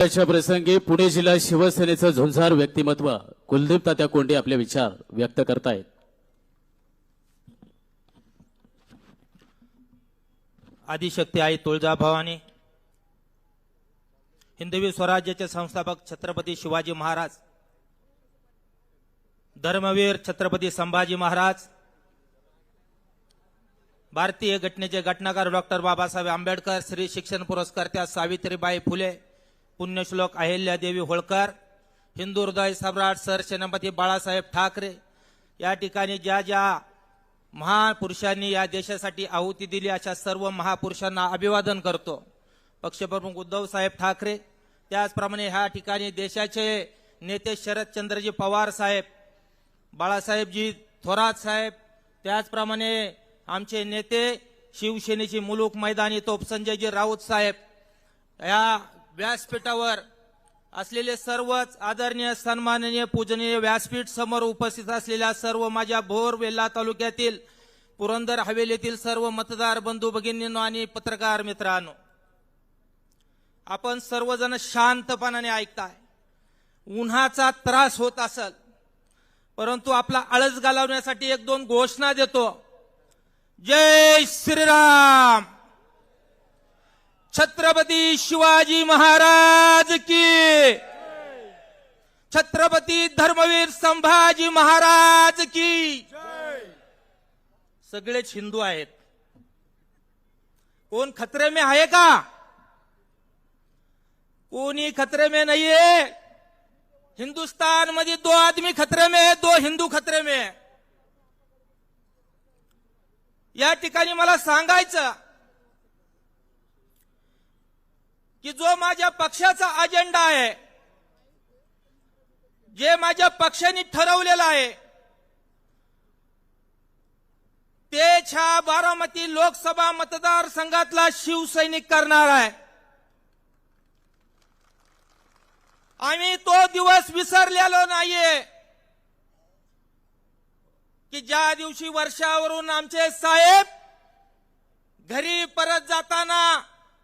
याच्या प्रसंगी पुणे जिल्हा शिवसेनेचं झुंजार व्यक्तिमत्व. कुलदीप तात्या कोंडे आपले विचार व्यक्त करतायत. आदिशक्ती आई तुळजाभवानी हिंदवी स्वराज्याचे संस्थापक छत्रपती शिवाजी महाराज धर्मवीर छत्रपती संभाजी महाराज भारतीय घटनेचे घटनाकार डॉक्टर बाबासाहेब आंबेडकर श्री शिक्षण पुरस्कर्त्या सावित्रीबाई फुले पुण्यश्लोक अहिल्यादेवी होळकर हिंदू हृदय सम्राट सर सेनापती बाळासाहेब ठाकरे या ठिकाणी ज्या ज्या महापुरुषांनी या देशासाठी आहुती दिली अशा सर्व महापुरुषांना अभिवादन करतो पक्षप्रमुख उद्धव साहेब ठाकरे त्याचप्रमाणे ह्या ठिकाणी देशाचे नेते शरदचंद्रजी पवार साहेब बाळासाहेबजी थोरात साहेब त्याचप्रमाणे आमचे नेते शिवसेनेचे मुलूक मैदानी तोप संजयजी राऊत साहेब या व्यासपीठावर असलेले सर्वच आदरणीय सन्माननीय पूजनीय व्यासपीठ समोर उपस्थित असलेल्या सर्व माझ्या भोर वेल्ला तालुक्यातील पुरंदर हवेलीतील सर्व मतदार बंधू भगिनींनो आणि पत्रकार मित्रांनो आपण सर्वजण शांतपणाने ऐकताय. उन्हाचा त्रास होत असल परंतु आपला आळस घालवण्यासाठी एक दोन घोषणा देतो. जय श्रीराम! छत्रपती शिवाजी महाराज की छत्रपती धर्मवीर संभाजी महाराज की सगळेच हिंदू आहेत. कोण खतरे में आहे का? कोणी खतरे में नाहीये? हिंदुस्तानमध्ये दो आदमी खतरे में है दो हिंदू खतरे में है या ठिकाणी मला सांगायचं की जो माझ्या पक्षाचा अजेंडा आहे जे माझ्या पक्षाने ठरवलेलं आहे ते छा बारामती लोकसभा मतदारसंघातला शिवसैनिक करणार आहे. आम्ही तो दिवस विसरलेलो नाहीये की ज्या दिवशी वर्षावरून आमचे साहेब घरी परत जाताना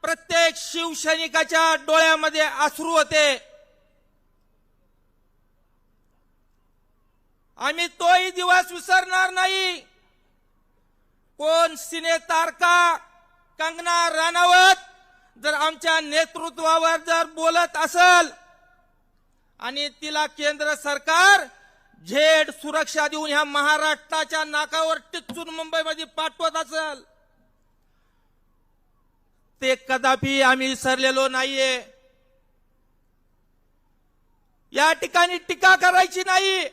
प्रत्येक शिवसैनिकाच्या डोळ्यामध्ये आसरू होते. आम्ही तोही दिवस विसरणार नाही. कोण सिने तारका कंगना राणावत जर आमच्या नेतृत्वावर जर बोलत असल आणि तिला केंद्र सरकार झेड सुरक्षा देऊन ह्या महाराष्ट्राच्या नाकावर टिचून मुंबईमध्ये पाठवत असल ते कदापि आम्ही विसरलेलो नाहीये. या ठिकाणी टीका करायची नाही.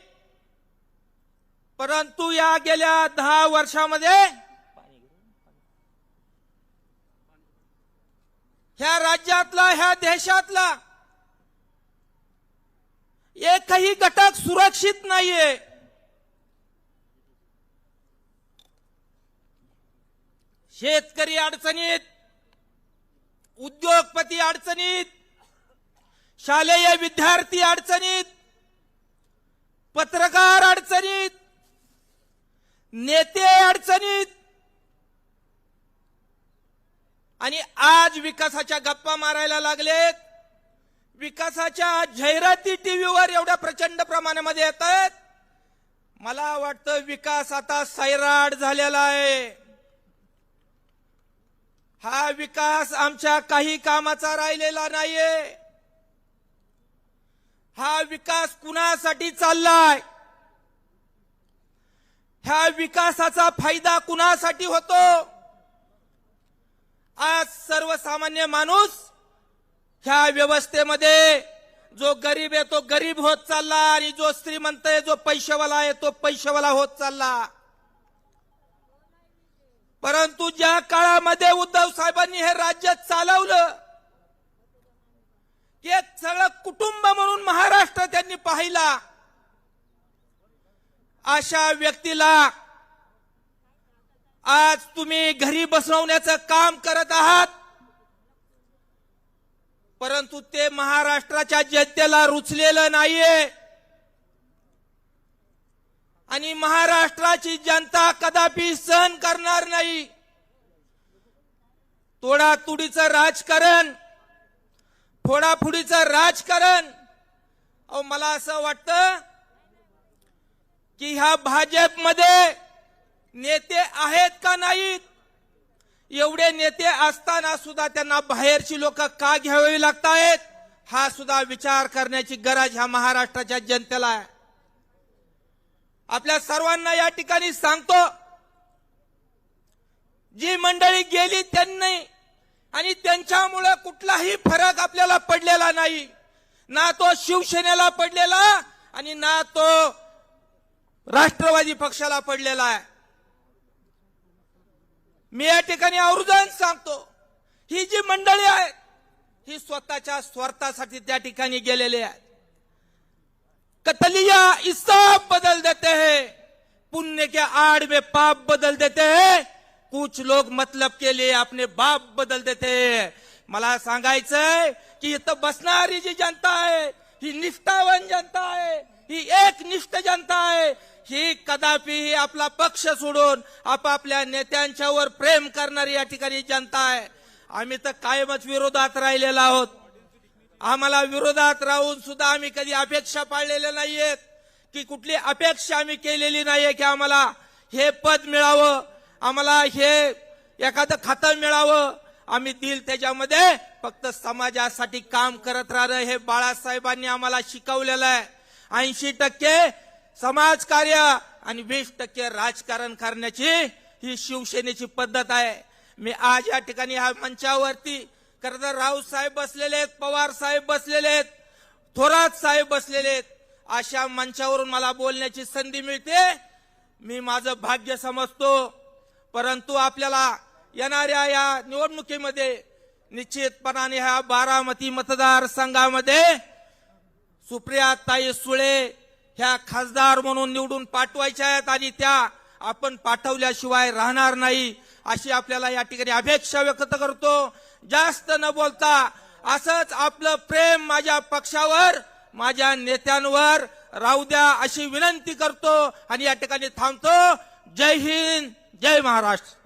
परंतु या गेल्या दहा वर्षामध्ये ह्या राज्यातला ह्या देशातला एकही घटक सुरक्षित नाहीये. शेतकरी अडचणीत उद्योगपती अडचणीत शालेय विद्यार्थी अडचणीत पत्रकार अडचणीत नेते अडचणीत. आणि आज विकासाच्या गप्पा मारायला लागलेत विकासाच्या जाहिराती टीव्हीवर एवढ्या प्रचंड प्रमाणामध्ये येत आहेत. मला वाटतं विकास आता सैराट झालेला आहे. हा विकास आमच्या काही कामाचा राहिलेला नाहीये. हा विकास कुणासाठी चाललाय? ह्या विकासाचा फायदा कुणासाठी होतो? आज सर्वसामान्य माणूस ह्या व्यवस्थेमध्ये जो गरीब आहे तो गरीब होत चालला आणि जो श्रीमंत आहे जो पैशावाला आहे तो पैशावाला होत चालला. परंतु ज्या काळामध्ये उद्धव साहेबांनी हे राज्य चालवलं की एक सगळं कुटुंब म्हणून महाराष्ट्र त्यांनी पाहिला अशा व्यक्तीला आज तुम्ही घरी बसवण्याचं काम करत आहात. परंतु ते महाराष्ट्राच्या जनतेला रुचलेलं नाहीये. आणि महाराष्ट्राची जनता कदापि सहन करणार नाही. तोडातुडीचं राजकारण फोडाफुडीचं राजकारण. अहो मला असं वाटतं की ह्या भाजपमध्ये नेते आहेत का नाहीत? एवढे नेते असताना सुद्धा त्यांना बाहेरची लोक का घ्यावी लागतायत? हा सुद्धा विचार करण्याची गरज ह्या महाराष्ट्राच्या जनतेला आहे. आपल्या सर्वांना या ठिकाणी सांगतो जी मंडळी गेली त्यांनी आणि त्यांच्यामुळे कुठलाही फरक आपल्याला पडलेला नाही. ना तो शिवसेनेला पडलेला आणि ना तो राष्ट्रवादी पक्षाला पडलेला आहे. मी या ठिकाणी आवर्जून सांगतो ही जी मंडळी आहेत ही स्वतःच्या स्वार्थासाठी त्या ठिकाणी गेलेली आहेत. कतलिया इसाब पुण्य के आड़ में पाप बदल देते हैं। कुछ लोग मतलब के लिए अपने बाप बदल देते हैं। मला सांगायचंय की इथं बसणारी जी जनता आहे ही निष्ठावान जनता आहे ही एक निष्ठ जनता आहे ही कदापि आपला पक्ष सोडून आपापल्या नेत्यांच्यावर प्रेम करणारी या ठिकाणी जनता आहे। आम्ही तर कायमच विरोधात राहिलेलो आहोत। आम्हाला विरोधात राहून सुद्धा आम्ही कधी अपेक्षा पाळलेल्या नाहीयेत। की कुठली अपेक्षा आम्ही केलेली नाहीये की आम्हाला हे पद मिळावं आम्हाला हे एखादं खातं मिळावं. आम्ही दिल त्याच्यामध्ये फक्त समाजासाठी काम करत राहणं हे बाळासाहेबांनी आम्हाला शिकवलेलं आहे. ऐंशी टक्के समाजकार्य आणि वीस टक्के राजकारण करण्याची ही शिवसेनेची पद्धत आहे. मी आज या ठिकाणी ह्या मंचावरती खरं तर राऊत साहेब बसलेले आहेत पवार साहेब बसलेले आहेत थोरात साहेब बसलेले आहेत. अशा मंचावरून मला बोलण्याची संधी मिळते. मी माझं भाग्य समजतो. परंतु आपल्याला येणाऱ्या या निवडणुकीमध्ये निश्चितपणाने ह्या बारामती मतदारसंघामध्ये सुप्रिया ताई सुळे ह्या खासदार म्हणून निवडून पाठवायच्या आहेत आणि त्या आपण पाठवल्याशिवाय राहणार नाही अशी आपल्याला या ठिकाणी अपेक्षा व्यक्त करतो. जास्त न बोलता असंच आपलं प्रेम माझ्या पक्षावर माझ्या नेत्यांवर राहू द्या अशी विनंती करतो आणि या ठिकाणी थांबतो. जय हिंद जय महाराष्ट्र.